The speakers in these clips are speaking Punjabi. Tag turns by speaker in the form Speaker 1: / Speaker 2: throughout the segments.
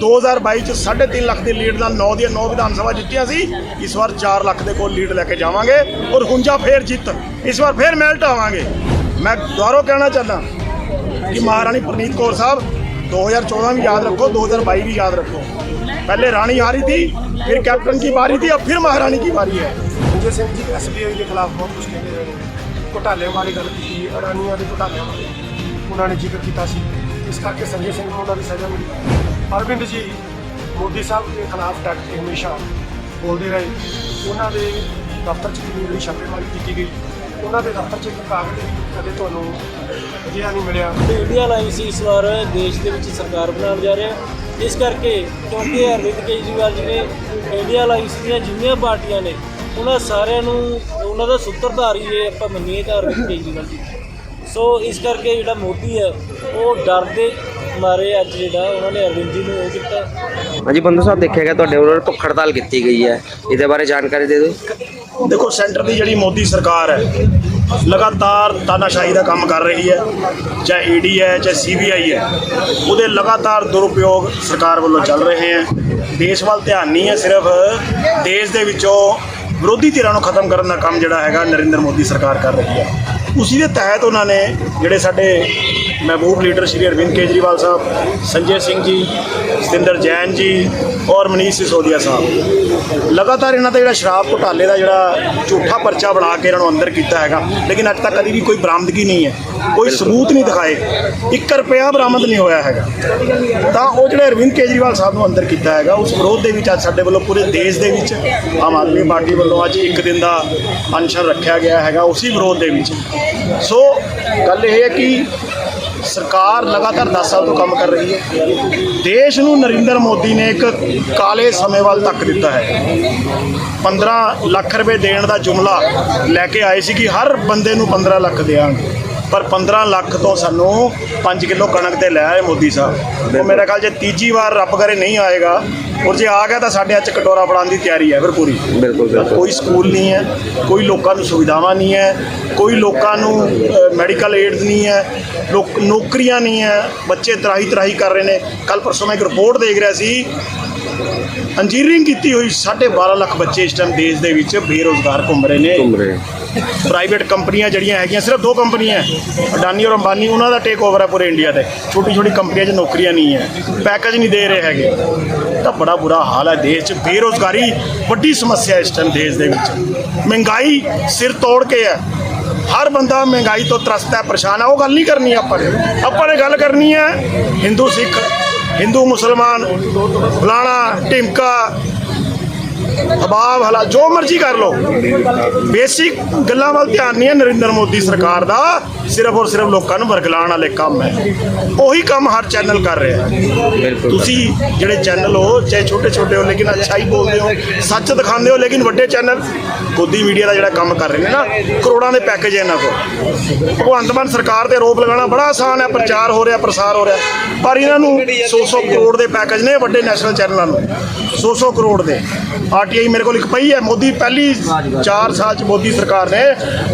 Speaker 1: 2022 ਚ 3.5 ਲੱਖ ਦੀ ਲੀਡ ਨਾਲ 9 ਦੀਆਂ 9 ਵਿਧਾਨ ਸਭਾ ਜਿੱਤੀਆਂ ਸੀ ਇਸ ਵਾਰ 4 ਲੱਖ ਦੇ ਕੋਲ ਲੀਡ ਲੈ ਕੇ ਜਾਵਾਂਗੇ ਔਰ ਹੁੰਜਾ ਫੇਰ ਜਿੱਤ ਇਸ ਵਾਰ ਫੇਰ ਮੈਲ ਢਾਵਾਂਗੇ ਮੈਂ ਦੁਬਾਰਾ ਕਹਿਣਾ ਚਾਹੁੰਦਾ ਕਿ ਮਹਾਰਾਣੀ ਪ੍ਰਨੀਤ ਕੌਰ ਸਾਹਿਬ 2014 भी याद रखो 2022 भी याद रखो पहले रानी हारी थी फिर कैप्टन की बारी थी अब फिर महारानी की बारी है
Speaker 2: ਸੰਜੇ ਸਿੰਘ ਜੀ ਐਸਬੀਆਈ ਦੇ ਖਿਲਾਫ ਬਹੁਤ ਕੁਝ ਕਹਿੰਦੇ ਰਹੇ ਨੇ ਘੁਟਾਲੇ ਬਾਰੇ ਗੱਲ ਕੀਤੀ ਅਡਾਨੀਆਂ ਦੇ ਘੁਟਾਲਿਆਂ ਬਾਰੇ ਉਹਨਾਂ ਨੇ ਜ਼ਿਕਰ ਕੀਤਾ ਸੀ ਇਸ ਕਰਕੇ ਸੰਜੇ ਸਿੰਘ ਨੂੰ ਉਹਨਾਂ ਦੀ ਸਜ਼ਾ ਮਿਲੀ। ਅਰਵਿੰਦ ਜੀ ਮੋਦੀ ਸਾਹਿਬ ਦੇ ਖਿਲਾਫ ਡਟ ਕੇ ਹਮੇਸ਼ਾ ਬੋਲਦੇ ਰਹੇ। ਉਹਨਾਂ ਦੇ ਦਫ਼ਤਰ 'ਚ ਕਿੰਨੀ ਜਿਹੜੀ ਛਾਪੇਮਾਰੀ ਕੀਤੀ ਗਈ। ਉਹਨਾਂ ਦੇ ਦਫ਼ਤਰ 'ਚ ਇੱਕ ਕਾਗਜ਼ ਵੀ ਕਦੇ ਤੁਹਾਨੂੰ ਅਜਿਹਾ ਨਹੀਂ ਮਿਲਿਆ।
Speaker 3: ਤੇ ਇੰਡੀਆ ਸੀ ਇਸ ਵਾਰ, ਦੇਸ਼ ਦੇ ਵਿੱਚ ਸਰਕਾਰ ਬਣਾਉਣ ਜਾ ਰਿਹਾ। ਇਸ ਕਰਕੇ ਕਿਉਂਕਿ ਅਰਵਿੰਦ ਕੇਜਰੀਵਾਲ ਜੀ ਨੇ ਇੰਡੀਆ ਅਲਾਈਅੰਸ ਦੀਆਂ ਜਿੰਨੀਆਂ ਪਾਰਟੀਆਂ ਨੇ, ਉਹਨਾਂ ਸਾਰਿਆਂ ਨੂੰ ਉਹਨਾਂ ਦਾ ਸੂਤਰਧਾਰ ਹੀ ਜੇ ਆਪਾਂ ਮੰਨੀਏ ਤਾਂ ਅਰਵਿੰਦ ਕੇਜਰੀਵਾਲ ਜੀ। ਸੋ ਇਸ ਕਰਕੇ ਜਿਹੜਾ ਮੋਦੀ ਹੈ ਉਹ ਡਰ ਦੇ ਮਾਰੇ ਅੱਜ ਜਿਹੜਾ ਉਹਨਾਂ ਨੇ ਅਰਵਿੰਦ ਜੀ ਨੂੰ ਉਹ ਕੀਤਾ।
Speaker 4: ਹਾਂਜੀ ਬੰਦੂ ਸਾਹਿਬ ਦੇਖਿਆ ਗਿਆ ਤੁਹਾਡੇ ਵੱਲੋਂ ਭੁੱਖ ਹੜਤਾਲ ਕੀਤੀ ਗਈ ਹੈ। ਇਹਦੇ ਬਾਰੇ ਜਾਣਕਾਰੀ ਦੇ ਦਿਓ।
Speaker 1: ਦੇਖੋ ਸੈਂਟਰ ਦੀ ਜਿਹੜੀ ਮੋਦੀ ਸਰਕਾਰ ਹੈ ਲਗਾਤਾਰ ਤਾਨਾਸ਼ਾਹੀ ਦਾ ਕੰਮ ਕਰ ਰਹੀ ਹੈ ਚਾਹੇ ਈਡੀ ਹੈ ਚਾਹੇ ਸੀਬੀਆਈ ਹੈ ਉਹਦੇ ਲਗਾਤਾਰ ਦੁਰਉਪਯੋਗ ਸਰਕਾਰ ਵੱਲੋਂ ਚੱਲ ਰਹੇ ਹੈ। ਦੇਸ਼ ਵੱਲ ਧਿਆਨ ਨਹੀਂ ਹੈ ਸਿਰਫ ਦੇਸ਼ ਦੇ ਵਿੱਚੋਂ ਵਿਰੋਧੀ ਧਿਰਾਂ ਨੂੰ ਖਤਮ ਕਰਨ ਦਾ ਕੰਮ ਜਿਹੜਾ ਹੈਗਾ ਨਰਿੰਦਰ ਮੋਦੀ ਸਰਕਾਰ ਕਰ ਰਹੀ ਹੈ। ਉਸੇ ਦੇ ਤਹਿਤ ਉਹਨਾਂ ਨੇ ਜਿਹੜੇ ਸਾਡੇ ਮਹਿਬੂਬ ਲੀਡਰ ਸ਼੍ਰੀ ਅਰਵਿੰਦ ਕੇਜਰੀਵਾਲ ਸਾਹਿਬ ਸੰਜੇ ਸਿੰਘ ਜੀ ਸਤਿੰਦਰ ਜੈਨ ਜੀ ਔਰ ਮਨੀਸ਼ ਸਿਸੋਦੀਆ ਸਾਹਿਬ। ਲਗਾਤਾਰ ਇਹਨਾਂ ਦਾ ਜਿਹੜਾ ਸ਼ਰਾਬ ਘੁਟਾਲੇ ਦਾ ਜਿਹੜਾ ਝੂਠਾ ਪਰਚਾ ਬਣਾ ਕੇ ਇਹਨਾਂ ਨੂੰ ਅੰਦਰ ਕੀਤਾ ਹੈਗਾ ਲੇਕਿਨ ਅੱਜ ਤੱਕ ਕਦੀ ਵੀ ਕੋਈ ਬਰਾਮਦਗੀ ਨਹੀਂ ਹੈ ਕੋਈ ਸਬੂਤ ਨਹੀਂ ਦਿਖਾਏ 1 ਰੁਪਿਆ ਬਰਾਮਦ ਨਹੀਂ ਹੋਇਆ ਹੈਗਾ। ਤਾਂ ਉਹ ਜਿਹੜੇ ਅਰਵਿੰਦ ਕੇਜਰੀਵਾਲ ਸਾਹਿਬ ਨੂੰ ਅੰਦਰ ਕੀਤਾ ਹੈਗਾ ਉਸ ਵਿਰੋਧ ਦੇ ਵਿੱਚ ਅੱਜ ਸਾਡੇ ਵੱਲੋਂ ਪੂਰੇ ਦੇਸ਼ ਦੇ ਵਿੱਚ ਆਮ ਆਦਮੀ ਪਾਰਟੀ ਵੱਲੋਂ ਅੱਜ ਇੱਕ ਦਿਨ ਦਾ ਅਨਸ਼ਨ ਰੱਖਿਆ ਗਿਆ ਹੈਗਾ ਉਸੇ ਵਿਰੋਧ ਦੇ ਵਿੱਚ। ਸੋ ਗੱਲ ਇਹ ਹੈ ਕਿ ਸਰਕਾਰ ਲਗਾਤਾਰ 10 ਸਾਲ ਤੋਂ ਕੰਮ ਕਰ ਰਹੀ ਹੈ। ਦੇਸ਼ ਨੂੰ ਨਰਿੰਦਰ ਮੋਦੀ ਨੇ ਇੱਕ ਕਾਲੇ ਸਮੇਂ ਵੱਲ ਧੱਕ ਦਿੱਤਾ ਹੈ। 15 ਲੱਖ ਰੁਪਏ ਦੇਣ ਦਾ ਜੁਮਲਾ ਲੈ ਕੇ ਆਏ ਸੀ ਕਿ ਹਰ ਬੰਦੇ ਨੂੰ 15 ਲੱਖ ਦੇਵਾਂਗੇ ਪਰ 15 ਲੱਖ ਤੋਂ ਸਾਨੂੰ 5 ਕਿਲੋ ਕਣਕ ਤੇ ਲੈ ਆਏ ਮੋਦੀ ਸਾਹਿਬ। ਉਹ ਮੇਰੇ ਖਿਆਲ ਜੇ ਤੀਜੀ ਵਾਰ ਰੱਬ ਕਰੇ ਨਹੀਂ ਆਏਗਾ। ਔਰ ਜੇ ਆ ਗਿਆ ਤਾਂ ਸਾਡੇ ਅੱਜ ਕਟੋਰਾ ਫੜਾਉਣ ਦੀ ਤਿਆਰੀ ਹੈ ਫਿਰ ਪੂਰੀ।
Speaker 4: ਬਿਲਕੁਲ ਬਿਲਕੁਲ।
Speaker 1: ਕੋਈ ਸਕੂਲ ਨਹੀਂ ਹੈ ਕੋਈ ਲੋਕਾਂ ਨੂੰ ਸੁਵਿਧਾਵਾਂ ਨਹੀਂ ਹੈ ਕੋਈ ਲੋਕਾਂ ਨੂੰ ਮੈਡੀਕਲ ਏਡਸ ਨਹੀਂ ਹੈ ਲੋਕ ਨੌਕਰੀਆਂ ਨਹੀਂ ਹੈ। ਬੱਚੇ ਤਰਾਹੀ ਤਰਾਹੀ ਕਰ ਰਹੇ ਨੇ। ਕੱਲ ਪਰਸੋਂ ਮੈਂ ਇੱਕ ਰਿਪੋਰਟ ਦੇਖ ਰਿਹਾ ਸੀ ਇੰਜੀਨੀਅਰਿੰਗ ਕੀਤੀ ਹੋਈ 12.5 ਲੱਖ ਬੱਚੇ ਇਸ ਟਾਈਮ ਦੇਸ਼ ਦੇ ਵਿੱਚ ਬੇਰੋਜ਼ਗਾਰ ਘੁੰਮ ਰਹੇ ਨੇ।
Speaker 4: ਘੁੰਮ ਰਹੇ।
Speaker 1: ਪ੍ਰਾਈਵੇਟ ਕੰਪਨੀਆਂ ਜਿਹੜੀਆਂ ਹੈਗੀਆਂ ਸਿਰਫ ਦੋ ਕੰਪਨੀਆਂ ਅਡਾਨੀ ਔਰ ਅੰਬਾਨੀ ਉਹਨਾਂ ਦਾ ਟੇਕ ਓਵਰ ਹੈ ਪੂਰੇ ਇੰਡੀਆ ਤੇ। ਛੋਟੀ ਛੋਟੀ ਕੰਪਨੀਆਂ 'ਚ ਨੌਕਰੀਆਂ ਨਹੀਂ ਹੈ ਪੈਕੇਜ ਨਹੀਂ ਦੇ ਰਹੇ ਹੈਗੇ। ਤਾਂ ਬੜਾ ਬੁਰਾ ਹਾਲ ਹੈ ਦੇਸ਼ 'ਚ ਬੇਰੋਜ਼ਗਾਰੀ ਵੱਡੀ ਸਮੱਸਿਆ ਇਸ ਟਾਈਮ ਦੇਸ਼ ਦੇ ਵਿੱਚ। ਮਹਿੰਗਾਈ ਸਿਰ ਤੋੜ ਕੇ ਹੈ। ਹਰ ਬੰਦਾ ਮਹਿੰਗਾਈ ਤੋਂ ਤਰਸਦਾ ਹੈ ਪਰੇਸ਼ਾਨ ਹੈ। ਉਹ ਗੱਲ ਨਹੀਂ ਕਰਨੀ ਆਪਾਂ ਨੇ। ਆਪਾਂ ਨੇ ਗੱਲ ਕਰਨੀ ਹੈ ਹਿੰਦੂ ਸਿੱਖ ਹਿੰਦੂ ਮੁਸਲਮਾਨ ਫਲਾਣਾ ਢਿਮਕਾ ਅਬਾਬ ਹਲਾ ਜੋ ਮਰਜ਼ੀ ਕਰ ਲੋ ਬੇਸਿਕ ਗੱਲਾਂ ਵੱਲ ਧਿਆਨ ਨਹੀਂ ਹੈ ਨਰਿੰਦਰ ਮੋਦੀ ਸਰਕਾਰ ਦਾ। ਸਿਰਫ ਔਰ ਸਿਰਫ ਲੋਕਾਂ ਨੂੰ ਵਰਗਲਾਉਣ ਵਾਲੇ ਕੰਮ ਹੈ। ਉਹੀ ਕੰਮ ਹਰ ਚੈਨਲ ਕਰ ਰਿਹਾ ਹੈ। ਤੁਸੀਂ ਜਿਹੜੇ ਚੈਨਲ ਹੋ ਚਾਹੇ ਛੋਟੇ ਛੋਟੇ ਹੋ ਲੇਕਿਨ ਅੱਛਾ ਹੀ ਬੋਲਦੇ ਹੋ ਸੱਚ ਦਿਖਾਉਂਦੇ ਹੋ ਲੇਕਿਨ ਵੱਡੇ ਚੈਨਲ ਗੋਦੀ ਮੀਡੀਆ ਦਾ ਜਿਹੜਾ ਕੰਮ ਕਰ ਰਹੇ ਨੇ ਨਾ ਕਰੋੜਾਂ ਦੇ ਪੈਕੇਜ ਇਹਨਾਂ ਕੋਲ। ਭਗਵੰਤ ਮਾਨ ਸਰਕਾਰ ਤੇ ਆਰੋਪ ਲਗਾਉਣਾ ਬੜਾ ਆਸਾਨ ਹੈ ਪ੍ਰਚਾਰ ਹੋ ਰਿਹਾ ਪ੍ਰਸਾਰ ਹੋ ਰਿਹਾ। ਪਰ ਇਹਨਾਂ ਨੂੰ 100-100 ਕਰੋੜ ਦੇ ਪੈਕੇਜ ਨੇ ਵੱਡੇ ਨੈਸ਼ਨਲ ਚੈਨਲਾਂ ਨੂੰ। 100-100 ਕਰੋੜ ਦੇ। ਆਰਟੀਆਈ ਮੇਰੇ ਕੋਲ ਇੱਕ ਪਈ ਹੈ, ਮੋਦੀ ਪਹਿਲੀ 4 ਸਾਲ ਚ ਮੋਦੀ ਸਰਕਾਰ ਨੇ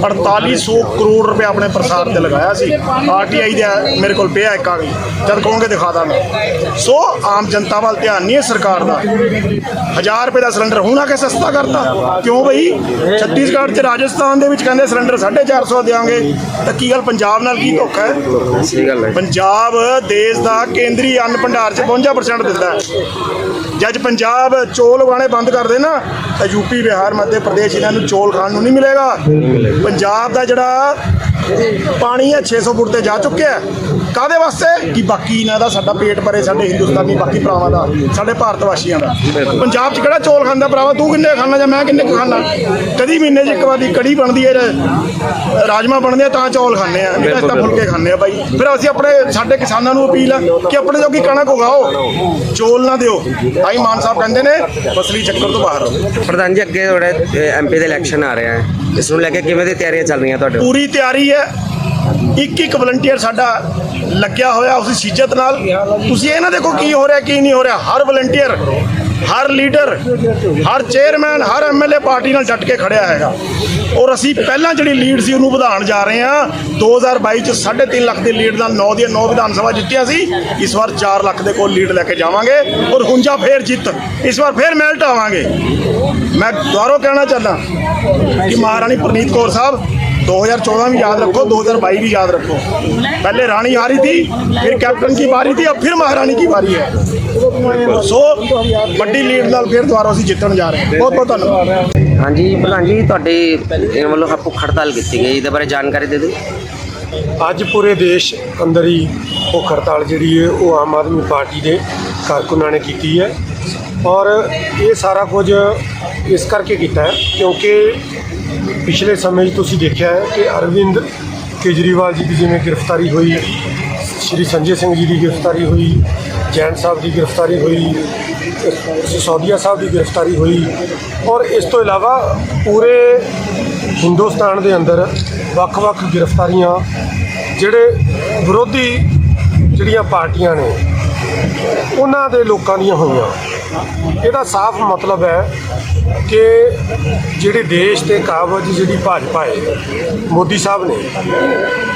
Speaker 1: 4800 ਕਰੋੜ ਰੁਪਏ ਆਪਣੇ ਪ੍ਰਸਾਰ ਤੇ ਲਗਾਇਆ ਸੀ। ਆਰਟੀਆਈ ਦਾ ਮੇਰੇ ਕੋਲ ਪਿਆ ਇੱਕ ਕਾਗਜ਼ ਜਦ ਕਹੋਗੇ ਦਿਖਾ ਦਾਂਗਾ ਸੋ ਆਮ ਜਨਤਾ ਵੱਲ ਧਿਆਨ ਨਹੀਂ ਹੈ ਸਰਕਾਰ ਦਾ। 1000 ਰੁਪਏ ਦਾ ਸਿਲੰਡਰ ਹੁਣ ਆ ਕੇ ਸਸਤਾ ਕਰਤਾ। ਕਿਉਂ ਬਈ? ਛੱਤੀਸਗੜ੍ਹ ਤੇ ਰਾਜਸਥਾਨ ਦੇ ਵਿੱਚ ਕਹਿੰਦੇ ਸਿਲੰਡਰ 450 ਦੇਾਂਗੇ ਤਾਂ ਕੀ ਗੱਲ ਪੰਜਾਬ ਨਾਲ ਕੀ ਧੋਖਾ ਹੈ?
Speaker 4: ਸਹੀ ਗੱਲ ਹੈ
Speaker 1: ਪੰਜਾਬ ਦੇਸ਼ ਦਾ ਕੇਂਦਰੀ ਅੰਨ ਭੰਡਾਰ ਚ 52% ਦਿੰਦਾ ਹੈ। ਜੇ ਅੱਜ ਪੰਜਾਬ ਚੋਲ ਉਗਾਣੇ ਬੰਦ ਕਰ ਦੇ ਨਾ ਤਾਂ ਯੂਪੀ ਬਿਹਾਰ ਮੱਧ ਪ੍ਰਦੇਸ਼ ਇਹਨਾਂ ਨੂੰ ਚੋਲ ਖਾਣ ਨੂੰ ਨਹੀਂ ਮਿਲੇਗਾ। ਪੰਜਾਬ ਦਾ ਜਿਹੜਾ ਪਾਣੀ ਹੈ 600 ਫੁੱਟ ਤੇ ਜਾ ਚੁੱਕਿਆ ਹੈ। ਕਾਦੇ ਵਾਸਤੇ? ਕਿ ਬਾਕੀ ਇਹਨਾਂ ਦਾ ਸਾਡਾ ਪੇਟ ਭਰੇ ਸਾਡੇ ਹਿੰਦੁਸਤਾਨੀ ਬਾਕੀ ਭਰਾਵਾਂ ਦਾ ਸਾਡੇ ਭਾਰਤ ਵਾਸੀਆਂ ਦਾ। ਪੰਜਾਬ 'ਚ ਕਿਹੜਾ ਚੋਲ ਖਾਂਦਾ ਭਰਾਵਾ? ਤੂੰ ਕਿੰਨੇ ਖਾਣਾ ਜਾਂ ਮੈਂ ਕਿੰਨੇ ਖਾਣਾ ਕਦੀ ਮਹੀਨੇ 'ਚ ਇੱਕ ਵਾਰੀ ਕੜੀ ਬਣਦੀ ਹੈ ਰਾਜਮਾ ਬਣਦੇ ਆ ਤਾਂ ਚੌਲ ਖਾਂਦੇ ਆ। ਨਹੀਂ ਤਾਂ ਫੁਲਕੇ ਖਾਂਦੇ ਆ ਬਾਈ। ਫਿਰ ਅਸੀਂ ਆਪਣੇ ਸਾਡੇ ਕਿਸਾਨਾਂ ਨੂੰ ਅਪੀਲ ਆ ਕਿ ਆਪਣੇ ਜੋਗੀ ਕਣਕ ਉਗਾਓ ਚੋਲ ਨਾ ਦਿਓ। ਆਈ ਮਾਨ ਸਾਹਿਬ ਕਹਿੰਦੇ ਨੇ ਫਸਲੀ ਚੱਕਰ ਤੋਂ ਬਾਹਰ ਆਓ
Speaker 4: ਪ੍ਰਧਾਨ ਜੀ ਅੱਗੇ ਤੁਹਾਡੇ ਐਮਪੀ ਦੇ ਇਲੈਕਸ਼ਨ ਆ ਰਹੇ ਆ। ਇਸ ਨੂੰ ਲੈ ਕੇ ਕਿਵੇਂ ਦੀ ਤਿਆਰੀਆਂ ਚੱਲ ਰਹੀਆਂ ਤੁਹਾਡੇ?
Speaker 1: ਪੂਰੀ ਤਿਆਰੀ ਹੈ ਇੱਕ ਇੱਕ ਵਲੰਟੀਅਰ ਸਾਡਾ ਲੱਗਿਆ ਹੋਇਆ ਉਸ ਸਿੱਜਤ ਨਾਲ। ਤੁਸੀਂ ਇਹਨਾਂ ਨਾ ਦੇਖੋ ਕੀ ਹੋ ਰਿਹਾ, ਕੀ ਨਹੀਂ ਹੋ ਰਿਹਾ। ਹਰ ਵਲੰਟੀਅਰ ਹਰ ਲੀਡਰ ਹਰ ਚੇਅਰਮੈਨ ਹਰ ਐਮਐਲਏ ਪਾਰਟੀ ਨਾਲ ਡਟ ਕੇ ਖੜਿਆ ਹੈਗਾ। ਔਰ ਅਸੀਂ ਪਹਿਲਾਂ ਜਿਹੜੀ ਲੀਡ ਸੀ ਉਹਨੂੰ ਵਧਾਉਣ ਜਾ ਰਹੇ ਹਾਂ। 2022 ਚ 3.5 ਲੱਖ ਦੀ ਲੀਡ ਨਾਲ 9 ਦੀਆਂ 9 ਵਿਧਾਨ ਸਭਾ ਜਿੱਤਿਆ ਸੀ। ਇਸ ਵਾਰ 4 ਲੱਖ ਦੇ ਕੋਲ ਲੀਡ ਲੈ ਕੇ ਜਾਵਾਂਗੇ ਔਰ ਹੁੰਜਾ ਫੇਰ ਜਿੱਤ। ਇਸ ਵਾਰ ਫੇਰ ਮੈਲਟ ਆਵਾਂਗੇ। ਮੈਂ ਦੁਬਾਰਾ ਕਹਿਣਾ ਚਾਹੁੰਦਾ ਕਿ ਮਹਾਰਾਣੀ ਪ੍ਰਨੀਤ ਕੌਰ ਸਾਹਿਬ 2014 भी याद रखो 2022 भी याद रखो पहले रानी हारी थी फिर कैप्टन की बारी थी अब फिर महारानी की बारी है सो ਵੱਡੀ ਲੀਡ ਨਾਲ ਫਿਰ ਦੁਬਾਰਾ ਅਸੀਂ ਜਿੱਤਣ ਜਾ ਰਹੇ ਹਾਂ ਬਹੁਤ ਬਹੁਤ ਧੰਨਵਾਦ
Speaker 4: ਹਾਂਜੀ ਪ੍ਰਧਾਨ ਜੀ ਤੁਹਾਡੇ ਇਹਨਾਂ ਵੱਲੋਂ ਭੁੱਖ ਹੜਤਾਲ ਕੀਤੀ ਗਈ ਇਹਦੇ ਬਾਰੇ ਜਾਣਕਾਰੀ ਦੇ ਦਿਓ
Speaker 2: ਅੱਜ ਪੂਰੇ ਦੇਸ਼ ਅੰਦਰ ਹੀ ਭੁੱਖ ਹੜਤਾਲ ਜਿਹੜੀ ਹੈ ਉਹ ਆਮ ਆਦਮੀ ਪਾਰਟੀ ਦੇ ਕਾਰਕੁਨਾਂ ਨੇ ਕੀਤੀ ਹੈ ਔਰ ਇਹ ਸਾਰਾ ਕੁਝ ਇਸ ਕਰਕੇ ਕੀਤਾ ਹੈ ਕਿਉਂਕਿ ਪਿਛਲੇ ਸਮੇਂ 'ਚ ਤੁਸੀਂ ਦੇਖਿਆ ਹੈ ਕਿ ਅਰਵਿੰਦ ਕੇਜਰੀਵਾਲ ਜੀ ਦੀ ਜਿਵੇਂ ਗ੍ਰਿਫਤਾਰੀ ਹੋਈ, ਸ਼੍ਰੀ ਸੰਜੇ ਸਿੰਘ ਜੀ ਦੀ ਗ੍ਰਿਫਤਾਰੀ ਹੋਈ, ਜੈਨ ਸਾਹਿਬ ਦੀ ਗ੍ਰਿਫਤਾਰੀ ਹੋਈ ਸਿਸੋਦੀਆ ਸਾਹਿਬ ਦੀ ਗ੍ਰਿਫਤਾਰੀ ਹੋਈ ਔਰ ਇਸ ਤੋਂ ਇਲਾਵਾ ਪੂਰੇ ਹਿੰਦੁਸਤਾਨ ਦੇ ਅੰਦਰ ਵੱਖ-ਵੱਖ ਗ੍ਰਿਫਤਾਰੀਆਂ ਜਿਹੜੇ ਵਿਰੋਧੀ ਜਿਹੜੀਆਂ ਪਾਰਟੀਆਂ ਨੇ, ਉਹਨਾਂ ਦੇ ਲੋਕਾਂ ਦੀਆਂ ਹੋਈਆਂ। ਇਹਦਾ ਸਾਫ਼ ਮਤਲਬ ਹੈ ਕਿ ਜਿਹੜੇ ਦੇਸ਼ ਤੇ ਕਾਬਜ ਜਿਹੜੀ ਭਾਜਪਾ ਹੈ, ਮੋਦੀ ਸਾਹਿਬ ਨੇ,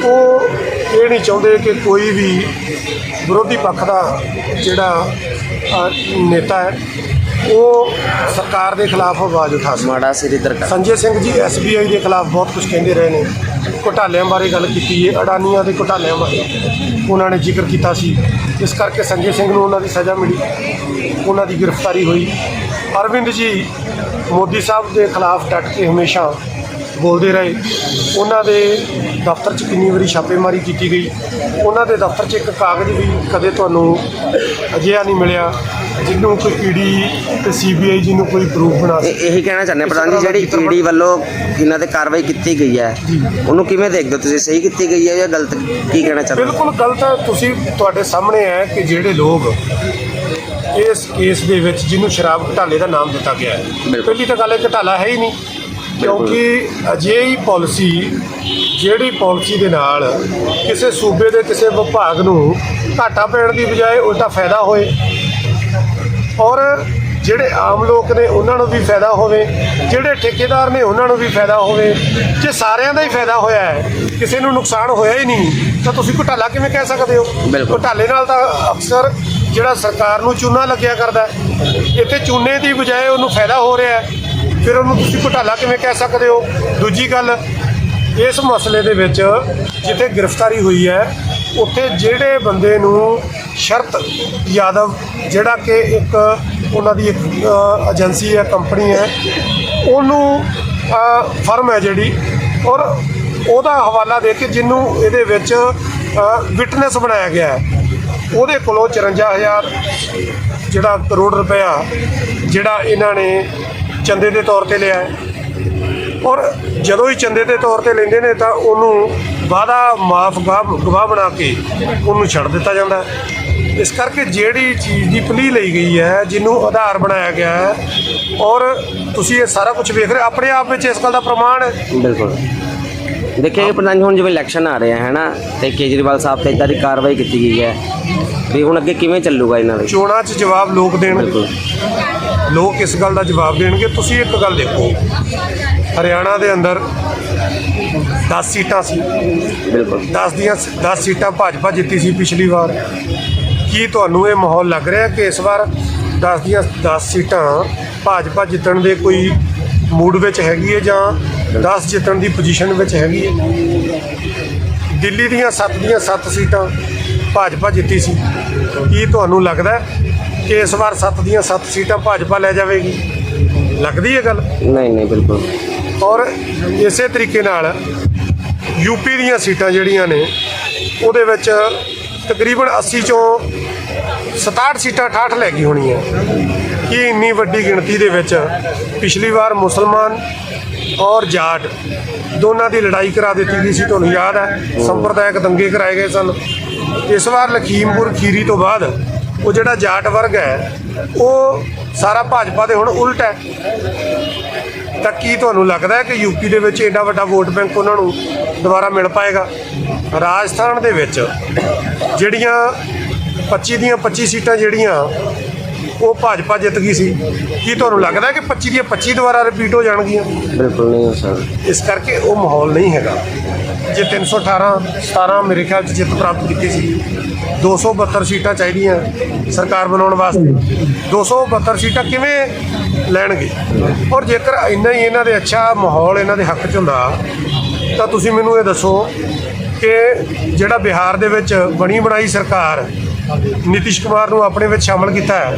Speaker 2: ਉਹ ਇਹ ਨਹੀਂ ਚਾਹੁੰਦੇ ਕਿ ਕੋਈ ਵੀ ਵਿਰੋਧੀ ਪੱਖ ਦਾ ਜਿਹੜਾ ਨੇਤਾ ਹੈ ਉਹ ਸਰਕਾਰ ਦੇ ਖਿਲਾਫ ਆਵਾਜ਼ ਉਠਾ ਸਕੇ
Speaker 4: ਮਾੜਾ ਸਿਰ ਇੱਧਰ ਕਰ।
Speaker 2: ਸੰਜੇ ਸਿੰਘ ਜੀ ਐਸਬੀਆਈ ਦੇ ਖਿਲਾਫ ਬਹੁਤ ਕੁਝ ਕਹਿੰਦੇ ਰਹੇ ਨੇ। ਘੁਟਾਲਿਆਂ ਬਾਰੇ ਗੱਲ ਕੀਤੀ ਹੈ ਅਡਾਨੀਆਂ ਦੇ ਘੁਟਾਲਿਆਂ ਬਾਰੇ ਉਹਨਾਂ ਨੇ ਜ਼ਿਕਰ ਕੀਤਾ ਸੀ। ਇਸ ਕਰਕੇ ਸੰਜੇ ਸਿੰਘ ਨੂੰ ਉਹਨਾਂ ਦੀ ਸਜ਼ਾ ਮਿਲੀ। ਉਹਨਾਂ ਦੀ ਗ੍ਰਿਫਤਾਰੀ ਹੋਈ। ਅਰਵਿੰਦ ਜੀ ਮੋਦੀ ਸਾਹਿਬ ਦੇ ਖਿਲਾਫ ਡਟ ਕੇ ਹਮੇਸ਼ਾ ਬੋਲਦੇ ਰਹੇ। ਉਹਨਾਂ ਦੇ ਦਫ਼ਤਰ 'ਚ ਕਿੰਨੀ ਵਾਰੀ ਛਾਪੇਮਾਰੀ ਕੀਤੀ ਗਈ। ਉਹਨਾਂ ਦੇ ਦਫ਼ਤਰ 'ਚ ਇੱਕ ਕਾਗਜ਼ ਵੀ ਕਦੇ ਤੁਹਾਨੂੰ ਅਜਿਹਾ ਨਹੀਂ ਮਿਲਿਆ। ਜਿਹਨੂੰ ਕੋਈ ਈਡੀ ਤੇ ਸੀਬੀਆਈ ਜਿਹਨੂੰ ਕੋਈ ਪ੍ਰੂਫ ਬਣਾ
Speaker 4: ਇਹ ਇਹੀ ਕਹਿਣਾ ਚਾਹੁੰਦੇ ਹਾਂ ਪ੍ਰਧਾਨ ਜੀ ਜਿਹੜੀ ਈਡੀ ਵੱਲੋਂ ਇਹਨਾਂ ਤੇ ਕਾਰਵਾਈ ਕੀਤੀ ਗਈ ਹੈ ਉਹਨੂੰ ਕਿਵੇਂ ਦੇਖਦੇ ਹੋ ਤੁਸੀਂ? ਸਹੀ ਕੀਤੀ ਗਈ ਹੈ ਜਾਂ ਗਲਤ ਕੀ ਕਹਿਣਾ ਚਾਹੁੰਦੇ ਹੋ?
Speaker 2: ਬਿਲਕੁਲ ਗਲਤ ਹੈ। ਤੁਸੀਂ ਤੁਹਾਡੇ ਸਾਹਮਣੇ ਹੈ ਕਿ ਜਿਹੜੇ ਲੋਕ ਇਸ ਕੇਸ ਦੇ ਵਿੱਚ ਜਿਹਨੂੰ ਸ਼ਰਾਬ ਘਟਾਲੇ ਦਾ ਨਾਮ ਦਿੱਤਾ ਗਿਆ ਹੈ।
Speaker 4: ਬਿਲਕੁਲ।
Speaker 2: ਪਹਿਲੀ ਤਾਂ ਗੱਲ ਇਹ ਘਟਾਲਾ ਹੈ ਹੀ ਨਹੀਂ। ਕਿਉਂਕਿ ਅਜਿਹੀ ਪਾਲਿਸੀ ਜਿਹੜੀ ਪਾਲਿਸੀ ਦੇ ਨਾਲ ਕਿਸੇ ਸੂਬੇ ਦੇ ਕਿਸੇ ਵਿਭਾਗ ਨੂੰ ਘਾਟਾ ਪੈਣ ਦੀ ਬਜਾਏ ਉਲਟਾ ਫਾਇਦਾ ਹੋਏ। ਔਰ ਜਿਹੜੇ ਆਮ ਲੋਕ ਨੇ ਉਹਨਾਂ ਨੂੰ ਵੀ ਫਾਇਦਾ ਹੋਵੇ ਜਿਹੜੇ ਠੇਕੇਦਾਰ ਨੇ ਉਹਨਾਂ ਨੂੰ ਵੀ ਫਾਇਦਾ ਹੋਵੇ ਜੇ ਸਾਰਿਆਂ ਦਾ ਹੀ ਫਾਇਦਾ ਹੋਇਆ ਹੈ ਕਿਸੇ ਨੂੰ ਨੁਕਸਾਨ ਹੋਇਆ ਹੀ ਨਹੀਂ ਤਾਂ ਤੁਸੀਂ ਘੁਟਾਲਾ ਕਿਵੇਂ ਕਹਿ ਸਕਦੇ ਹੋ। ਘੁਟਾਲੇ ਨਾਲ ਤਾਂ ਅਕਸਰ ਜਿਹੜਾ ਸਰਕਾਰ ਨੂੰ ਚੂਨਾ ਲੱਗਿਆ ਕਰਦਾ। ਇੱਥੇ ਚੂਨੇ ਦੀ ਬਜਾਏ ਉਹਨੂੰ ਫਾਇਦਾ ਹੋ ਰਿਹਾ ਹੈ ਫਿਰ ਉਹਨੂੰ ਤੁਸੀਂ ਘੁਟਾਲਾ ਕਿਵੇਂ ਕਹਿ ਸਕਦੇ ਹੋ ਦੂਜੀ ਗੱਲ ਇਸ ਮਸਲੇ ਦੇ ਵਿੱਚ ਜਿੱਥੇ ਗ੍ਰਿਫਤਾਰੀ ਹੋਈ ਹੈ ਉੱਥੇ ਜਿਹੜੇ ਬੰਦੇ ਨੂੰ ਸ਼ਰਤ ਯਾਦਵ, ਜਿਹੜਾ ਕਿ ਇੱਕ ਉਹਨਾਂ ਦੀ ਇੱਕ ਏਜੰਸੀ ਹੈ ਕੰਪਨੀ ਹੈ, ਉਹਨੂੰ ਫਰਮ ਹੈ ਜਿਹੜੀ ਔਰ ਉਹਦਾ ਹਵਾਲਾ ਦੇ ਕੇ ਜਿਹਨੂੰ ਇਹਦੇ ਵਿੱਚ ਵਿਟਨੈਸ ਬਣਾਇਆ ਗਿਆ ਹੈ। ਉਹਦੇ ਕੋਲੋਂ 54000 ਜਿਹੜਾ ਕਰੋੜ ਰੁਪਇਆ ਜਿਹੜਾ ਇਹਨਾਂ ਨੇ ਚੰਦੇ ਦੇ ਤੌਰ ਤੇ ਲਿਆ ਔਰ ਜਦੋਂ ਹੀ ਚੰਦੇ ਦੇ ਤੌਰ ਤੇ ਲੈਂਦੇ ਨੇ ਤਾਂ ਉਹਨੂੰ ਵਾਦਾ ਮਾਫ ਗਵਾਹ ਬਣਾ ਕੇ ਉਹਨੂੰ ਛੱਡ ਦਿੱਤਾ ਜਾਂਦਾ ਇਸ ਕਰਕੇ ਜਿਹੜੀ ਚੀਜ਼ ਦੀ ਪਲੀ ਲਈ ਗਈ ਹੈ ਜਿਹਨੂੰ ਆਧਾਰ ਬਣਾਇਆ ਗਿਆ ਹੈ ਔਰ ਤੁਸੀਂ ਇਹ ਸਾਰਾ ਕੁਝ ਵੇਖ ਰਹੇ ਆਪਣੇ ਆਪ ਵਿੱਚ ਇਸ ਗੱਲ ਦਾ ਪ੍ਰਮਾਣ ਹੈ।
Speaker 4: ਬਿਲਕੁਲ। ਦੇਖਿਏ ਕਿ ਪ੍ਰਧਾਨ ਜੀ ਹੁਣ ਜਿਵੇਂ ਇਲੈਕਸ਼ਨ ਆ ਰਹੇ ਹੈ ਨਾ ਤੇ ਕੇਜਰੀਵਾਲ ਸਾਹਿਬ ਤੇ ਇਦਾਂ ਦੀ ਕਾਰਵਾਈ ਕੀਤੀ ਗਈ ਹੈ। ਵੀ ਹੁਣ ਅੱਗੇ ਕਿਵੇਂ ਚੱਲੂਗਾ ਇਹਨਾਂ ਦਾ
Speaker 2: ਚੋਣਾਂ 'ਚ ਜਵਾਬ ਲੋਕ ਦੇਣਗੇ।
Speaker 4: ਬਿਲਕੁਲ।
Speaker 2: ਲੋਕ ਇਸ ਗੱਲ ਦਾ ਜਵਾਬ ਦੇਣਗੇ। ਤੁਸੀਂ ਇੱਕ ਗੱਲ ਦੇਖੋ ਹਰਿਆਣਾ ਦੇ ਅੰਦਰ 10 ਸੀਟਾਂ ਸੀ।
Speaker 4: ਬਿਲਕੁਲ।
Speaker 2: 10 ਦੀਆਂ 10 ਸੀਟਾਂ ਭਾਜਪਾ ਜਿੱਤੀ ਸੀ ਪਿਛਲੀ ਵਾਰ। ਕੀ ਤੁਹਾਨੂੰ ਇਹ ਮਾਹੌਲ ਲੱਗ ਰਿਹਾ ਕਿ ਇਸ ਵਾਰ 10 ਦੀਆਂ 10 ਸੀਟਾਂ ਭਾਜਪਾ ਜਿੱਤਣ ਦੇ ਕੋਈ ਮੂਡ ਵਿੱਚ ਹੈਗੀ ਹੈ ਜਾਂ 10 ਜਿੱਤਣ ਦੀ ਪੋਜੀਸ਼ਨ ਵਿੱਚ ਹੈਗੀ ਹੈ? ਦਿੱਲੀ ਦੀਆਂ 7 ਦੀਆਂ 7 ਸੀਟਾਂ ਭਾਜਪਾ ਜਿੱਤੀ ਸੀ। ਕੀ ਤੁਹਾਨੂੰ ਲੱਗਦਾ ਕਿ ਇਸ ਵਾਰ 7 ਦੀਆਂ 7 ਸੀਟਾਂ ਭਾਜਪਾ ਲੈ ਜਾਵੇਗੀ? ਲੱਗਦੀ ਹੈ ਗੱਲ?
Speaker 4: ਨਹੀਂ ਨਹੀਂ ਬਿਲਕੁਲ।
Speaker 2: ਔਰ ਇਸੇ ਤਰੀਕੇ ਨਾਲ ਯੂਪੀ ਦੀਆਂ ਸੀਟਾਂ ਜਿਹੜੀਆਂ ਨੇ, ਉਹਦੇ ਵਿੱਚ ਤਕਰੀਬਨ 80 ਚੋਂ 67 ਸੀਟਾਂ 68 ਲੈ ਗਈ ਹੋਣੀ ਹੈ ਕਿ ਇੰਨੀ ਵੱਡੀ ਗਿਣਤੀ ਦੇ ਵਿੱਚ ਪਿਛਲੀ ਵਾਰ ਮੁਸਲਮਾਨ ਔਰ ਜਾਟ ਦੋਨਾਂ ਦੀ ਲੜਾਈ ਕਰਾ ਦਿੱਤੀ ਗਈ ਸੀ, ਤੁਹਾਨੂੰ ਯਾਦ ਹੈ, ਸੰਪਰਦਾਇਕ ਦੰਗੇ ਕਰਾਏ ਗਏ ਸਨ। ਇਸ ਵਾਰ ਲਖੀਮਪੁਰ ਖੀਰੀ ਤੋਂ ਬਾਅਦ ਉਹ ਜਿਹੜਾ ਜਾਟ ਵਰਗ ਹੈ, ਉਹ ਸਾਰਾ ਭਾਜਪਾ ਦੇ ਹੁਣ ਉਲਟ ਹੈ। ਤਾਂ ਕੀ ਤੁਹਾਨੂੰ ਲੱਗਦਾ ਹੈ ਕਿ ਯੂਪੀ ਦੇ ਵਿੱਚ ਐਡਾ ਵੱਡਾ ਵੋਟ ਬੈਂਕ ਉਹਨਾਂ ਨੂੰ ਦੁਬਾਰਾ ਮਿਲ ਪਾਏਗਾ? ਰਾਜਸਥਾਨ ਦੇ ਵਿੱਚ ਜਿਹੜੀਆਂ 25 ਦੀਆਂ 25 ਸੀਟਾਂ ਜਿਹੜੀਆਂ ਉਹ ਭਾਜਪਾ ਜਿੱਤ ਗਈ ਸੀ। ਕੀ ਤੁਹਾਨੂੰ ਲੱਗਦਾ ਕਿ 25 ਦੀਆਂ 25 ਦੁਬਾਰਾ ਰਿਪੀਟ ਹੋ ਜਾਣਗੀਆਂ?
Speaker 4: ਬਿਲਕੁਲ ਨਹੀਂ ਸਰ।
Speaker 2: ਇਸ ਕਰਕੇ ਉਹ ਮਾਹੌਲ ਨਹੀਂ ਹੈਗਾ। ਜੇ 318 17 ਮੇਰੇ ਖਿਆਲ 'ਚ ਜਿੱਤ ਪ੍ਰਾਪਤ ਕੀਤੀ ਸੀ। 272 ਸੀਟਾਂ ਚਾਹੀਦੀਆਂ ਸਰਕਾਰ ਬਣਾਉਣ ਵਾਸਤੇ। 272 ਸੀਟਾਂ ਕਿਵੇਂ ਲੈਣਗੇ। ਔਰ ਜੇਕਰ ਇੰਨਾ ਹੀ ਇਹਨਾਂ ਦੇ ਅੱਛਾ ਮਾਹੌਲ ਇਹਨਾਂ ਦੇ ਹੱਕ 'ਚ ਹੁੰਦਾ, ਤਾਂ ਤੁਸੀਂ ਮੈਨੂੰ ਇਹ ਦੱਸੋ ਕਿ ਜਿਹੜਾ ਬਿਹਾਰ ਦੇ ਵਿੱਚ ਬਣੀ ਬਣਾਈ ਸਰਕਾਰ ਨਿਤਿਸ਼ ਕੁਮਾਰ ਨੂੰ ਆਪਣੇ ਵਿੱਚ ਸ਼ਾਮਲ ਕੀਤਾ ਹੈ,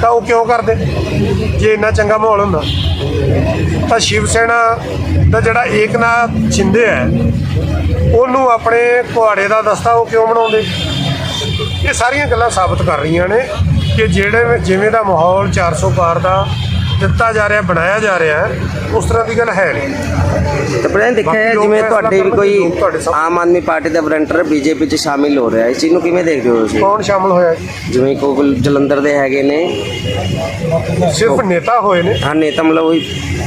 Speaker 2: ਤਾਂ ਉਹ ਕਿਉਂ ਕਰਦੇ? ਜੇ ਇੰਨਾ ਚੰਗਾ ਮਾਹੌਲ ਹੁੰਦਾ, ਤਾਂ ਸ਼ਿਵ ਸੈਨਾ ਦਾ ਜਿਹੜਾ ਏਕਨਾਥ ਸ਼ਿੰਦੇ ਹੈ, ਉਹਨੂੰ ਆਪਣੇ ਕੁਹਾੜੇ ਦਾ ਦਸਤਾ ਉਹ ਕਿਉਂ ਬਣਾਉਂਦੇ? ਇਹ ਸਾਰੀਆਂ ਗੱਲਾਂ ਸਾਬਤ ਕਰ ਰਹੀਆਂ ਨੇ। ਕਿ ਜਿਹੜੇ ਜਿਵੇਂ ਦਾ ਮਾਹੌਲ 400 ਪਾਰ ਦਾ ਦਿੱਤਾ ਜਾ ਰਿਹਾ ਬਣਾਇਆ ਜਾ ਰਿਹਾ ਉਸ ਤਰ੍ਹਾਂ ਦੀ ਗੱਲ ਹੈ ਨਹੀਂ।
Speaker 4: ਤੇ ਪ੍ਰਧਾਨ ਦੇਖਿਆ ਜਿਵੇਂ ਤੁਹਾਡੇ ਵੀ ਕੋਈ ਆਮ ਆਦਮੀ ਪਾਰਟੀ ਦਾ ਵਲੰਟਰ ਬੀਜੇਪੀ 'ਚ ਸ਼ਾਮਿਲ ਹੋ ਰਿਹਾ ਇਸ ਚੀਜ਼ ਨੂੰ ਕਿਵੇਂ ਦੇਖਦੇ ਹੋ ਤੁਸੀਂ?
Speaker 2: ਕੌਣ ਸ਼ਾਮਲ ਹੋਇਆ ਜੀ?
Speaker 4: ਜਿਵੇਂ ਕੋਈ ਜਲੰਧਰ ਦੇ ਹੈਗੇ ਨੇ।
Speaker 2: ਸਿਰਫ ਨੇਤਾ ਹੋਏ ਨੇ।
Speaker 4: ਹਾਂ ਨੇਤਾ ਮਤਲਬ ਉਹੀ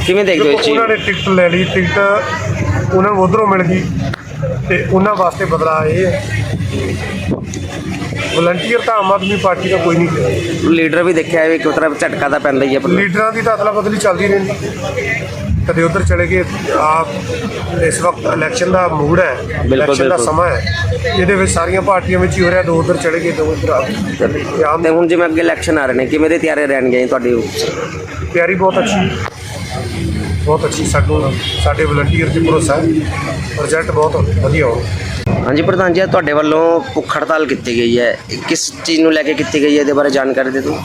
Speaker 4: ਕਿਵੇਂ ਦੇਖਦੇ ਹੋ ਇਸ ਚੀਜ਼
Speaker 2: ਉਹਨਾਂ
Speaker 4: ਨੂੰ?
Speaker 2: ਟਿਕਟ ਲੈ ਲਈ ਟਿਕਟ ਉਹਨਾਂ ਨੂੰ ਉਧਰੋਂ ਮਿਲ ਗਈ ਤੇ ਉਹਨਾਂ ਵਾਸਤੇ ਬਦਲਾਅ ਇਹ ਹੈ। ਵਲੰਟੀਅਰ ਤਾਂ ਆਮ ਆਦਮੀ ਪਾਰਟੀ ਦਾ ਕੋਈ ਨਹੀਂ
Speaker 4: ਲੀਡਰ ਵੀ ਦੇਖਿਆ ਵੀ ਕਿਸ ਤਰ੍ਹਾਂ ਝਟਕਾ ਤਾਂ ਪੈਂਦਾ ਹੀ ਹੈ ਪਰ
Speaker 2: ਲੀਡਰਾਂ ਦੀ ਤਾਂ ਅਦਲਾ ਬਦਲੀ ਚੱਲਦੀ ਰਹਿੰਦੀ ਕਦੇ ਉਧਰ ਚਲੇ ਗਏ ਆਪ ਇਸ ਵਕਤ ਇਲੈਕਸ਼ਨ ਦਾ ਮੂਡ ਹੈ ਇਲੈਕਸ਼ਨ ਦਾ। ਸਮਾਂ ਹੈ। ਇਹਦੇ ਵਿੱਚ ਸਾਰੀਆਂ ਪਾਰਟੀਆਂ ਵਿੱਚ ਹੀ ਹੋ ਰਿਹਾ ਦੋ ਉਧਰ ਚਲੇ ਗਏ ਦੋ ਉਧਰ ਆ ਗਏ।
Speaker 4: ਤੇ ਹੁਣ ਜਿਵੇਂ ਅੱਗੇ ਇਲੈਕਸ਼ਨ ਆ ਰਹੇ ਨੇ ਕਿਵੇਂ ਦੇ ਤਿਆਰੀ ਰਹਿਣਗੇ ਤੁਹਾਡੀ
Speaker 2: ਤਿਆਰੀ ਬਹੁਤ ਅੱਛੀ। ਬਹੁਤ ਅੱਛੀ ਸਾਨੂੰ ਸਾਡੇ ਵਲੰਟੀਅਰ ਤੇ ਭਰੋਸਾ ਹੈ। ਰਿਜ਼ਲਟ ਬਹੁਤ ਵਧੀਆ ਹੋਣਾ
Speaker 4: ਹਾਂਜੀ ਪ੍ਰਧਾਨ ਜੀ ਤੁਹਾਡੇ ਵੱਲੋਂ ਭੁੱਖ ਹੜਤਾਲ ਕੀਤੀ ਗਈ ਹੈ। ਕਿਸ ਚੀਜ਼ ਨੂੰ ਲੈ ਕੇ ਕੀਤੀ ਗਈ ਹੈ? ਇਹਦੇ ਬਾਰੇ ਜਾਣਕਾਰੀ ਦੇ ਦਿਓ।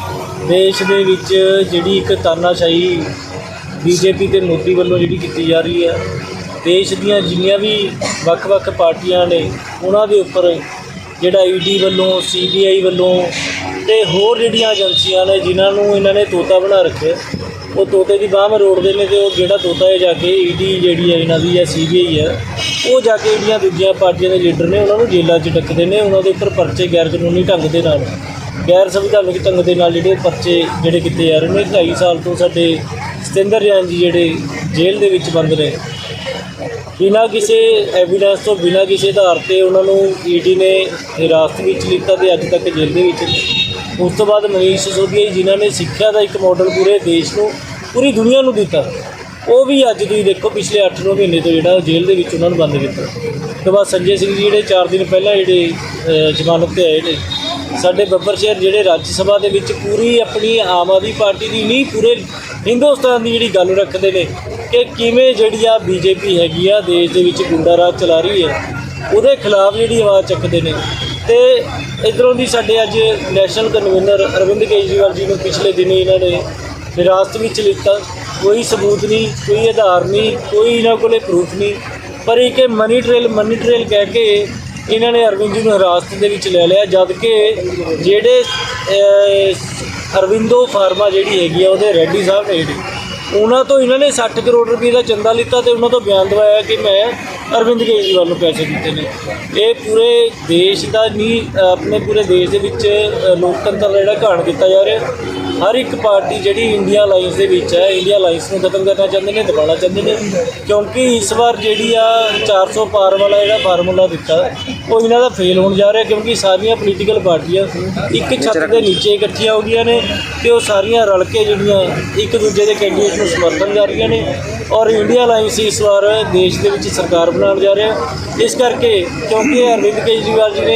Speaker 3: ਦੇਸ਼ ਦੇ ਵਿੱਚ ਜਿਹੜੀ ਇੱਕ ਤਾਨਾਸ਼ਾਹੀ ਬੀਜੇਪੀ ਤੇ ਮੋਦੀ ਵੱਲੋਂ ਜਿਹੜੀ ਕੀਤੀ ਜਾ ਰਹੀ ਹੈ, ਦੇਸ਼ ਦੀਆਂ ਜਿੰਨੀਆਂ ਵੀ ਵੱਖ-ਵੱਖ ਪਾਰਟੀਆਂ ਨੇ, ਉਹਨਾਂ ਦੇ ਉੱਪਰ ਜਿਹੜਾ ਈਡੀ ਵੱਲੋਂ ਸੀਬੀਆਈ ਵੱਲੋਂ ਤੇ ਹੋਰ ਜਿਹੜੀਆਂ ਏਜੰਸੀਆਂ ਨੇ, ਜਿਨ੍ਹਾਂ ਨੂੰ ਇਹਨਾਂ ਨੇ ਤੋਤਾ ਬਣਾ ਰੱਖਿਆ, ਉਹ ਤੋਤੇ ਦੀ ਬਾਹ ਮਰੋੜਦੇ ਨੇ ਤੇ ਉਹ ਜਿਹੜਾ ਤੋਤਾ ਹੈ ਜਾ ਕੇ ਈਡੀ ਜਿਹੜੀ ਹੈ, ਇਹਨਾਂ ਦੀ ਹੈ ਸੀਬੀਆਈ ਹੈ ਉਹ ਜਾ ਕੇ ਜਿਹੜੀਆਂ ਦੂਜੀਆਂ ਪਾਰਟੀਆਂ ਦੇ ਲੀਡਰ ਨੇ, ਉਹਨਾਂ ਨੂੰ ਜੇਲ੍ਹਾਂ 'ਚ ਡੱਕਦੇ ਨੇ, ਉਹਨਾਂ ਦੇ ਉੱਪਰ ਪਰਚੇ ਗੈਰ ਕਾਨੂੰਨੀ ਢੰਗ ਦੇ ਨਾਲ। ਗੈਰ ਸੰਵਿਧਾਨਕ ਢੰਗ ਦੇ ਨਾਲ ਜਿਹੜੇ ਪਰਚੇ ਜਿਹੜੇ ਕੀਤੇ ਜਾ ਰਹੇ ਨੇ 2.5 ਸਾਲ ਤੋਂ ਸਾਡੇ ਸਤਿੰਦਰ ਜੈਨ ਜੀ ਜਿਹੜੇ ਜੇਲ੍ਹ ਦੇ ਵਿੱਚ ਬੰਦ ਨੇ। ਬਿਨਾਂ ਕਿਸੇ ਐਵੀਡੈਂਸ ਤੋਂ, ਬਿਨਾਂ ਕਿਸੇ ਆਧਾਰ ਤੇ ਉਹਨਾਂ ਨੂੰ ਈਡੀ ਨੇ ਹਿਰਾਸਤ ਵਿੱਚ ਲਿੱਤਾ ਤੇ ਅੱਜ ਤੱਕ ਜੇਲ੍ਹ ਦੇ ਵਿੱਚ। ਉਸ ਤੋਂ ਬਾਅਦ ਮਨੀਸ਼ ਸਿਸੋਦੀਆ ਜੀ, ਜਿਨ੍ਹਾਂ ਨੇ ਸਿੱਖਿਆ ਦਾ ਇੱਕ ਮਾਡਲ ਪੂਰੇ ਦੇਸ਼ ਨੂੰ, ਪੂਰੀ ਦੁਨੀਆ ਨੂੰ ਦਿੱਤਾ। ਉਹ ਵੀ ਅੱਜ ਤੁਸੀਂ ਦੇਖੋ, ਪਿਛਲੇ 8-9 ਮਹੀਨੇ ਤੋਂ ਜਿਹੜਾ ਜੇਲ੍ਹ ਦੇ ਵਿੱਚ ਉਹਨਾਂ ਨੂੰ ਬੰਦ ਕੀਤਾ। ਉਸ ਤੋਂ ਬਾਅਦ ਸੰਜੇ ਸਿੰਘ ਜੀ ਜਿਹੜੇ 4 ਦਿਨ ਪਹਿਲਾਂ ਜਿਹੜੇ ਜ਼ਮਾਨਤ ਤੇ ਆਏ ਨੇ, ਸਾਡੇ ਬੱਬਰ ਸ਼ੇਰ ਜਿਹੜੇ ਰਾਜ ਸਭਾ ਦੇ ਵਿੱਚ ਪੂਰੀ ਆਪਣੀ ਆਮ ਆਦਮੀ ਪਾਰਟੀ ਦੀ ਨਹੀਂ, ਪੂਰੇ ਹਿੰਦੁਸਤਾਨ ਦੀ ਜਿਹੜੀ ਗੱਲ ਰੱਖਦੇ ਨੇ ਕਿ ਕਿਵੇਂ ਜਿਹੜੀ ਆ ਬੀਜੇਪੀ ਹੈਗੀ ਆ, ਦੇਸ਼ ਦੇ ਵਿੱਚ ਗੁੰਡਾ ਰਾਜ ਚਲਾ ਰਹੀ ਹੈ, ਉਹਦੇ ਖਿਲਾਫ ਜਿਹੜੀ ਆਵਾਜ਼ ਚੱਕਦੇ ਨੇ। ਤੇ ਇਧਰੋਂ ਦੀ ਸਾਡੇ ਅੱਜ ਨੈਸ਼ਨਲ ਕਨਵੀਨਰ ਅਰਵਿੰਦ ਕੇਜਰੀਵਾਲ ਜੀ ਨੂੰ ਪਿਛਲੇ ਦਿਨੀ ਇਹਨਾਂ ਨੇ ਹਿਰਾਸਤ ਵਿੱਚ ਲਿੱਤਾ। ਕੋਈ ਸਬੂਤ ਨਹੀਂ, ਕੋਈ ਆਧਾਰ ਨਹੀਂ, ਕੋਈ ਇਹਨਾਂ ਕੋਲੇ ਪ੍ਰੂਫ ਨਹੀਂ। ਪਰ ਇਹ ਕਿ ਮਨੀ ਟ੍ਰੇਲ ਮਨੀ ਟ੍ਰੇਲ ਕਹਿ ਕੇ ਇਹਨਾਂ ਨੇ ਅਰਵਿੰਦ ਜੀ ਨੂੰ ਹਿਰਾਸਤ ਦੇ ਵਿੱਚ ਲੈ ਲਿਆ ਜਦ ਕਿ ਜਿਹੜੇ ਅਰਵਿੰਦੋ ਫਾਰਮਾ ਜਿਹੜੀ ਹੈਗੀ ਆ, ਉਹਦੇ ਰੈਡੀ ਸਾਹਿਬ ਨੇ ਜਿਹੜੀ, ਉਹਨਾਂ ਤੋਂ ਇਹਨਾਂ ਨੇ 60 ਕਰੋੜ ਰੁਪਏ ਦਾ ਚੰਦਾ ਲਿੱਤਾ ਤੇ ਉਹਨਾਂ ਤੋਂ ਬਿਆਨ ਦਵਾਇਆ ਕਿ ਮੈਂ ਅਰਵਿੰਦ ਕੇਜਰੀਵਾਲ ਨੂੰ ਪੈਸੇ ਦਿੱਤੇ ਨੇ। ਇਹ ਪੂਰੇ ਦੇਸ਼ ਦਾ ਨਹੀਂ, ਆਪਣੇ ਪੂਰੇ ਦੇਸ਼ ਦੇ ਵਿੱਚ ਲੋਕਤੰਤਰ ਦਾ ਜਿਹੜਾ ਘਾਣ ਕੀਤਾ ਜਾ ਰਿਹਾ। ਹਰ ਇੱਕ ਪਾਰਟੀ ਜਿਹੜੀ ਇੰਡੀਆ ਅਲਾਈਅੰਸ ਦੇ ਵਿੱਚ ਹੈ, ਇੰਡੀਆ ਅਲਾਈਅੰਸ ਨੂੰ ਖਤਮ ਕਰਨਾ ਚਾਹੁੰਦੇ ਨੇ, ਦਬਾਉਣਾ ਚਾਹੁੰਦੇ ਨੇ, ਕਿਉਂਕਿ ਇਸ ਵਾਰ ਜਿਹੜੀ ਆ 400 ਪਾਰ ਵਾਲਾ ਜਿਹੜਾ ਫਾਰਮੂਲਾ ਦਿੱਤਾ, ਉਹ ਇਹਨਾਂ ਦਾ ਫੇਲ ਹੋਣ ਜਾ ਰਿਹਾ, ਕਿਉਂਕਿ ਸਾਰੀਆਂ ਪੋਲੀਟੀਕਲ ਪਾਰਟੀਆਂ ਇੱਕ ਛੱਤ ਦੇ ਨੀਚੇ ਇਕੱਠੀਆਂ ਹੋ ਗਈਆਂ ਨੇ ਤੇ ਉਹ ਸਾਰੀਆਂ ਰਲ ਕੇ ਜਿਹੜੀਆਂ ਇੱਕ ਦੂਜੇ ਦੇ ਕੈਂਡੀਡੇਟ ਨੂੰ ਸਮਰਥਨ ਕਰ ਰਹੀਆਂ ਨੇ ਔਰ ਇੰਡੀਆ ਅਲਾਈਅੰਸ ਇਸ ਵਾਰ ਦੇਸ਼ ਦੇ ਵਿੱਚ ਸਰਕਾਰ ਬਣਾਉਣ ਜਾ ਰਿਹਾ। ਇਸ ਕਰਕੇ ਕਿਉਂਕਿ ਅਰਵਿੰਦ ਕੇਜਰੀਵਾਲ ਜੀ ਨੇ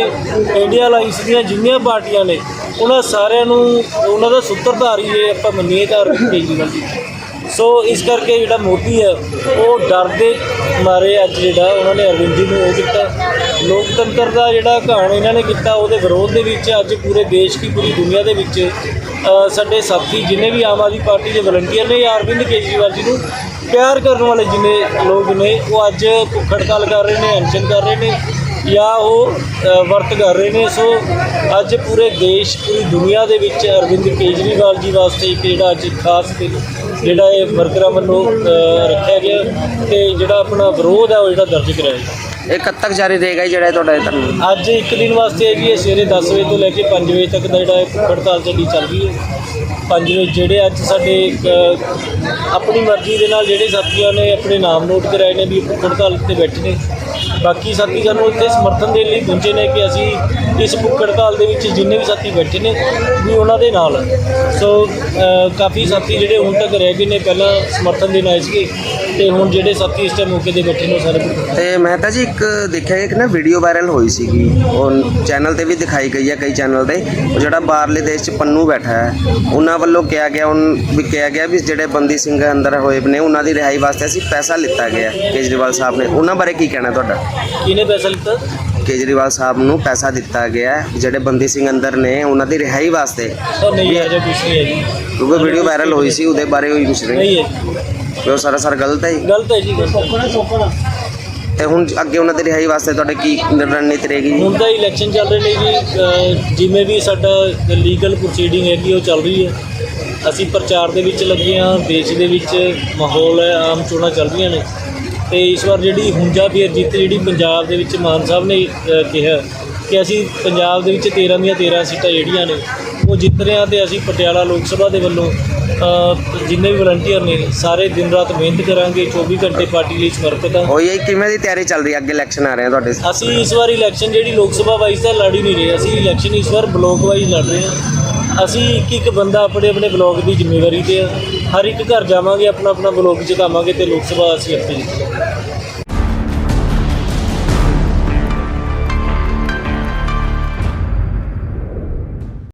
Speaker 3: ਇੰਡੀਆ ਅਲਾਈਅੰਸ ਦੀਆਂ ਜਿੰਨੀਆਂ ਪਾਰਟੀਆਂ ਨੇ ਉਹਨਾਂ ਸਾਰਿਆਂ ਨੂੰ, ਉਹਨਾਂ ਦਾ ਸੂਤਰਧਾਰੀ ਜੇ ਆਪਾਂ ਮੰਨੀਏ ਤਾਂ ਅਰਵਿੰਦ ਕੇਜਰੀਵਾਲ ਜੀ। ਸੋ ਇਸ ਕਰਕੇ ਜਿਹੜਾ ਮੋਦੀ ਹੈ ਉਹ ਡਰ ਦੇ ਮਾਰੇ ਅੱਜ ਜਿਹੜਾ ਉਹਨਾਂ ਨੇ ਅਰਵਿੰਦ ਜੀ ਨੂੰ ਉਹ ਕੀਤਾ। ਲੋਕਤੰਤਰ ਦਾ ਜਿਹੜਾ ਘਾਣ ਇਹਨਾਂ ਨੇ ਕੀਤਾ, ਉਹਦੇ ਵਿਰੋਧ ਦੇ ਵਿੱਚ ਅੱਜ ਪੂਰੇ ਦੇਸ਼ ਦੀ, ਪੂਰੀ ਦੁਨੀਆ ਦੇ ਵਿੱਚ ਸਾਡੇ ਸਾਥੀ ਜਿਨੇ ਵੀ ਆਮ ਆਦਮੀ ਪਾਰਟੀ ਦੇ ਵਲੰਟੀਅਰ ਨੇ ਜਾਂ ਅਰਵਿੰਦ ਕੇਜਰੀਵਾਲ ਜੀ ਨੂੰ ਪਿਆਰ ਕਰਨ ਵਾਲੇ ਜਿਨੇ ਲੋਕ ਨੇ, ਉਹ ਅੱਜ ਭੁੱਖ ਹੜਤਾਲ ਕਰ ਰਹੇ ਨੇ ਅਨਸ਼ਨ ਕਰ ਰਹੇ ਨੇ। ਜਾਂ ਉਹ ਵਰਤ ਕਰ ਰਹੇ ਨੇ। ਸੋ ਅੱਜ ਪੂਰੇ ਦੇਸ਼, ਪੂਰੀ ਦੁਨੀਆ ਦੇ ਵਿੱਚ ਅਰਵਿੰਦ ਕੇਜਰੀਵਾਲ ਜੀ ਵਾਸਤੇ ਇੱਕ ਜਿਹੜਾ ਅੱਜ ਖਾਸ ਦਿਨ, ਜਿਹੜਾ ਇਹ ਵਰਕਰਾਂ ਵੱਲੋਂ ਰੱਖਿਆ ਗਿਆ ਤੇ ਜਿਹੜਾ ਆਪਣਾ ਵਿਰੋਧ ਹੈ, ਉਹ ਜਿਹੜਾ ਦਰਜ ਕਰਾਇਆ ਗਿਆ।
Speaker 4: ਇਹ ਕਦ ਤੱਕ ਜਾਰੀ ਰਹੇਗਾ ਜੀ ਜਿਹੜਾ ਇਹ ਤੁਹਾਡਾ ਇਹ ਧਰਨਾ
Speaker 3: ਅੱਜ ਇੱਕ ਦਿਨ ਵਾਸਤੇ ਹੈ ਜੀ ਇਹ ਸਵੇਰੇ 10 ਵਜੇ ਤੋਂ ਲੈ ਕੇ 5 ਵਜੇ ਤੱਕ ਦਾ ਜਿਹੜਾ ਇਹ ਭੁੱਖ ਹੜਤਾਲ ਸਾਡੀ ਚੱਲ ਰਹੀ ਹੈ। 5 ਵਜੇ ਜਿਹੜੇ ਅੱਜ ਸਾਡੇ ਅ, ਆਪਣੀ ਮਰਜ਼ੀ ਦੇ ਨਾਲ ਜਿਹੜੇ ਸਾਥੀਆਂ ਨੇ ਆਪਣੇ ਨਾਮ ਨੋਟ ਕਰਾਏ ਨੇ ਵੀ ਭੁੱਖ ਹੜਤਾਲ ਤੇ ਬੈਠੇ ਨੇ। ਬਾਕੀ ਸਾਥੀ ਸਾਨੂੰ ਇੱਥੇ ਸਮਰਥਨ ਦੇਣ ਲਈ ਪਹੁੰਚੇ ਨੇ ਕਿ ਅਸੀਂ ਇਸ ਭੁੱਖ ਹੜਤਾਲ ਦੇ ਵਿੱਚ ਜਿੰਨੇ ਵੀ ਸਾਥੀ ਬੈਠੇ ਨੇ ਵੀ ਉਹਨਾਂ ਦੇ ਨਾਲ। ਸੋ ਅ, ਕਾਫੀ ਸਾਥੀ ਜਿਹੜੇ ਹੁਣ ਤੱਕ ਰਹਿ ਗਏ ਨੇ ਪਹਿਲਾਂ ਸਮਰਥਨ ਦੇਣ ਆਏ ਸੀਗੇ। ਤੇ ਹੁਣ ਜਿਹੜੇ ਸਾਥੀ ਇਸ ਟਾਈਮ ਮੌਕੇ ਤੇ ਬੈਠੇ ਨੇ ਸਾਰੇ
Speaker 4: ਤੇ ਮਹਿਤਾ ਜੀ ਇੱਕ ਦੇਖਿਆ ਇੱਕ ਨਾ ਵੀਡੀਓ ਵਾਇਰਲ ਹੋਈ ਸੀਗੀ। ਉਹ ਚੈਨਲ ਤੇ ਵੀ ਦਿਖਾਈ ਗਈ ਹੈ ਕਈ ਚੈਨਲ ਤੇ। ਉਹ ਜਿਹੜਾ ਬਾਹਰਲੇ ਦੇਸ਼ 'ਚ ਪੰਨੂ ਬੈਠਾ ਹੈ ਉਹਨਾਂ ਵੱਲੋਂ ਕਿਹਾ ਗਿਆ ਉਨ ਵੀ ਕਿਹਾ ਗਿਆ ਵੀ ਜਿਹੜੇ ਬੰਦੀ ਸਿੰਘ ਅੰਦਰ ਹੋਏ ਨੇ ਉਹਨਾਂ ਦੀ ਰਿਹਾਈ ਵਾਸਤੇ ਅਸੀਂ ਪੈਸਾ ਲਿੱਤਾ ਗਿਆ ਕੇਜਰੀਵਾਲ ਸਾਹਿਬ ਨੇ। ਉਹਨਾਂ ਬਾਰੇ ਕੀ ਕਹਿਣਾ ਤੁਹਾਡਾ?
Speaker 3: ਕਿਹਨੇ ਪੈਸਾ ਲਿੱਤਾ?
Speaker 4: ਕੇਜਰੀਵਾਲ ਸਾਹਿਬ ਨੂੰ ਪੈਸਾ ਦਿੱਤਾ ਗਿਆ ਹੈ, ਜਿਹੜੇ ਬੰਦੀ ਸਿੰਘ ਅੰਦਰ ਨੇ ਉਹਨਾਂ ਦੀ ਰਿਹਾਈ ਵਾਸਤੇ।
Speaker 3: ਸਰ ਨਹੀਂ ਹੈ ਜੋ ਕੁਛ ਨਹੀਂ ਹੈ ਜੀ।
Speaker 4: ਕਿਉਂਕਿ ਵੀਡੀਓ ਵਾਇਰਲ ਹੋਈ ਸੀ ਉਹਦੇ ਬਾਰੇ ਹੋਈ ਪੁੱਛ ਰਹੇ
Speaker 3: ਨਹੀਂ ਹੈ ਜੀ।
Speaker 4: ਵੀ ਉਹ ਸਰਾਸਰ ਗਲਤ ਹੈ ਜੀ।
Speaker 3: ਗਲਤ ਹੈ ਜੀ ਗਲਤ ਹੈ।
Speaker 4: ਤੇ ਹੁਣ ਅੱਗੇ ਉਹਨਾਂ ਦੀ ਰਿਹਾਈ ਵਾਸਤੇ ਤੁਹਾਡੇ ਕੀ ਰਣਨੀਤੀ ਰਹੇਗੀ ਜੀ
Speaker 3: ਹੁਣ ਤਾਂ ਇਲੈਕਸ਼ਨ ਚੱਲ ਰਹੇ ਨੇ ਜੀ ਅਹ ਜਿਵੇਂ ਵੀ ਸਾਡਾ ਲੀਗਲ ਪ੍ਰੋਸੀਡਿੰਗ ਹੈਗੀ ਉਹ ਚੱਲ ਰਹੀ ਹੈ ਅਸੀਂ ਪ੍ਰਚਾਰ ਦੇ ਵਿੱਚ ਲੱਗੇ ਹਾਂ ਦੇਸ਼ ਦੇ ਵਿੱਚ ਮਾਹੌਲ ਹੈ ਆਮ ਚੋਣਾਂ ਚੱਲ ਰਹੀਆਂ ਨੇ ਤੇ ਇਸ ਵਾਰ ਜਿਹੜੀ ਹੁੰਜਾ ਫੇਰ ਜਿੱਤ ਜਿਹੜੀ ਪੰਜਾਬ ਦੇ ਵਿੱਚ ਮਾਨ ਸਾਹਿਬ ਨੇ ਅਹ ਕਿਹਾ ਕਿ ਅਸੀਂ ਪੰਜਾਬ ਦੇ ਵਿੱਚ 13 ਦੀਆਂ 13 ਸੀਟਾਂ ਜਿਹੜੀਆਂ ਨੇ ਉਹ ਜਿੱਤ ਰਹੇ ਹਾਂ ਤੇ ਅਸੀਂ ਪਟਿਆਲਾ ਲੋਕ ਸਭਾ ਦੇ ਵੱਲੋਂ ਜਿੰਨੇ ਵੀ ਵਲੰਟੀਅਰ ਨੇ ਸਾਰੇ ਦਿਨ ਰਾਤ ਮਿਹਨਤ ਕਰਾਂਗੇ 24 ਘੰਟੇ ਪਾਰਟੀ ਲਈ ਸਮਰਪਿਤ ਹਾਂ।
Speaker 4: ਹੋਈ ਹੈ ਕਿਵੇਂ ਦੀ ਤਿਆਰੀ ਚੱਲ ਰਹੀ ਹੈ? ਅੱਗੇ ਇਲੈਕਸ਼ਨ ਆ ਰਹੇ ਆ ਤੁਹਾਡੇ।
Speaker 3: ਅਸੀਂ ਇਸ ਵਾਰ ਇਲੈਕਸ਼ਨ ਜਿਹੜੀ ਲੋਕ ਸਭਾ ਵਾਈਜ਼ ਤਾਂ ਲੜ ਨਹੀਂ ਰਹੇ ਅਸੀਂ ਇਲੈਕਸ਼ਨ ਇਸ ਵਾਰ ਬਲੋਕ ਵਾਈਜ਼ ਲੜ ਰਹੇ ਹਾਂ। ਅਸੀਂ ਇੱਕ ਇੱਕ ਬੰਦਾ ਆਪਣੇ ਆਪਣੇ ਬਲੋਕ ਦੀ ਜ਼ਿੰਮੇਵਾਰੀ ਤੇ ਆ ਹਰ ਇੱਕ ਘਰ ਜਾਵਾਂਗੇ ਆਪਣਾ ਆਪਣਾ ਬਲੋਕ ਜਿਤਾਵਾਂਗੇ ਤੇ ਲੋਕ ਸਭਾ ਅਸੀਂ ਆਪੇ ਜਿੱਤਾਂਗੇ